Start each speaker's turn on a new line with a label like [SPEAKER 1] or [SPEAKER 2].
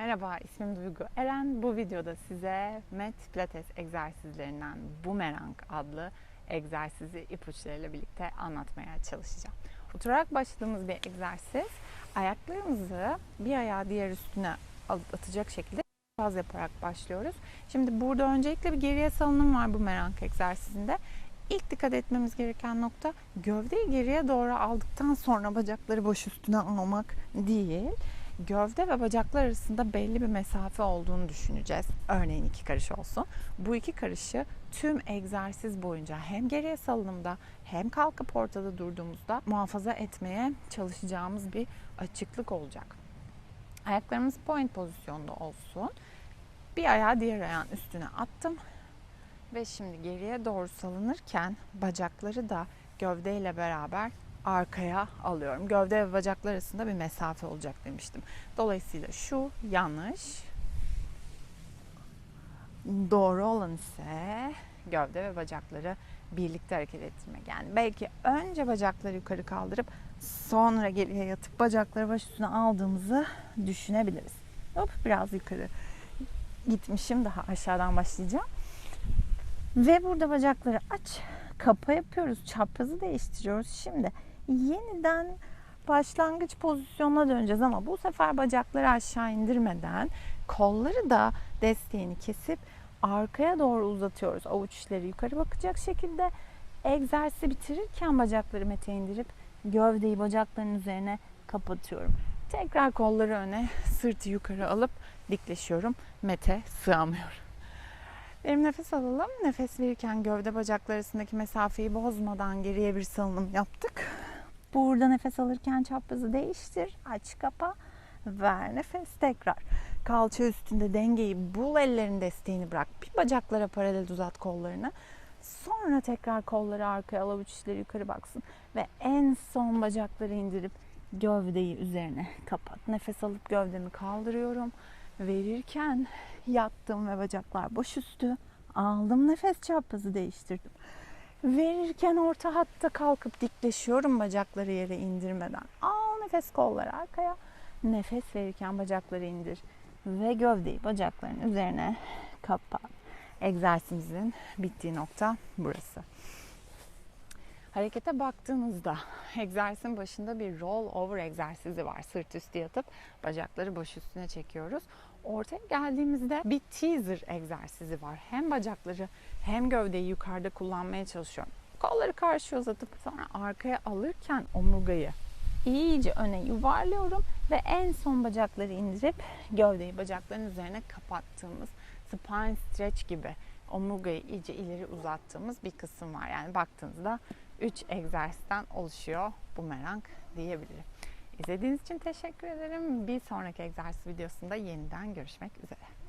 [SPEAKER 1] Merhaba, ismim Duygu Eren. Bu videoda size Met Pilates egzersizlerinden Boomerang adlı egzersizi ipuçlarıyla birlikte anlatmaya çalışacağım. Oturarak başladığımız bir egzersiz. Ayaklarımızı bir ayağı diğer üstüne atacak şekilde faz yaparak başlıyoruz. Şimdi burada öncelikle bir geriye salınım var Boomerang egzersizinde. İlk dikkat etmemiz gereken nokta gövdeyi geriye doğru aldıktan sonra bacakları boş üstüne almak değil gövde ve bacaklar arasında belli bir mesafe olduğunu düşüneceğiz. Örneğin iki karış olsun. Bu iki karışı tüm egzersiz boyunca hem geriye salınımda hem kalkıp ortada durduğumuzda muhafaza etmeye çalışacağımız bir açıklık olacak. Ayaklarımız point pozisyonda olsun. Bir ayağı diğer ayağın üstüne attım. Ve şimdi geriye doğru salınırken bacakları da gövdeyle beraber arkaya alıyorum. Gövde ve bacaklar arasında bir mesafe olacak demiştim. Dolayısıyla şu yanlış. Doğru olan ise gövde ve bacakları birlikte hareket ettirmek. Yani belki önce bacakları yukarı kaldırıp sonra geriye yatıp bacakları baş üstüne aldığımızı düşünebiliriz. Hop biraz yukarı gitmişim daha aşağıdan başlayacağım. Ve burada bacakları aç, kapa yapıyoruz. Çaprazı değiştiriyoruz. Şimdi yeniden başlangıç pozisyonuna döneceğiz ama bu sefer bacakları aşağı indirmeden kolları da desteğini kesip arkaya doğru uzatıyoruz. Avuç içleri yukarı bakacak şekilde egzersizi bitirirken bacakları mete indirip gövdeyi bacakların üzerine kapatıyorum. Tekrar kolları öne, sırtı yukarı alıp dikleşiyorum. Mete sığamıyorum. Derin nefes alalım. Nefes verirken gövde bacaklar arasındaki mesafeyi bozmadan geriye bir salınım yaptık. Burada nefes alırken çaprazı değiştir. Aç kapa. Ver nefes tekrar. Kalça üstünde dengeyi bul ellerin desteğini bırak. Bir bacaklara paralel uzat kollarını. Sonra tekrar kolları arkaya al avuç yukarı baksın. Ve en son bacakları indirip gövdeyi üzerine kapat. Nefes alıp gövdemi kaldırıyorum. Verirken yattım ve bacaklar boş üstü. Aldım nefes çaprazı değiştirdim. Verirken orta hatta kalkıp dikleşiyorum bacakları yere indirmeden. Al nefes kolları arkaya. Nefes verirken bacakları indir. Ve gövdeyi bacakların üzerine kapat. Egzersizimizin bittiği nokta burası. Harekete baktığınızda egzersizin başında bir roll over egzersizi var. Sırt üstü yatıp bacakları baş üstüne çekiyoruz. Ortaya geldiğimizde bir teaser egzersizi var. Hem bacakları hem gövdeyi yukarıda kullanmaya çalışıyorum. Kolları karşı uzatıp sonra arkaya alırken omurgayı iyice öne yuvarlıyorum ve en son bacakları indirip gövdeyi bacakların üzerine kapattığımız spine stretch gibi omurgayı iyice ileri uzattığımız bir kısım var. Yani baktığınızda 3 egzersizden oluşuyor bu bumerang diyebilirim. İzlediğiniz için teşekkür ederim. Bir sonraki egzersiz videosunda yeniden görüşmek üzere.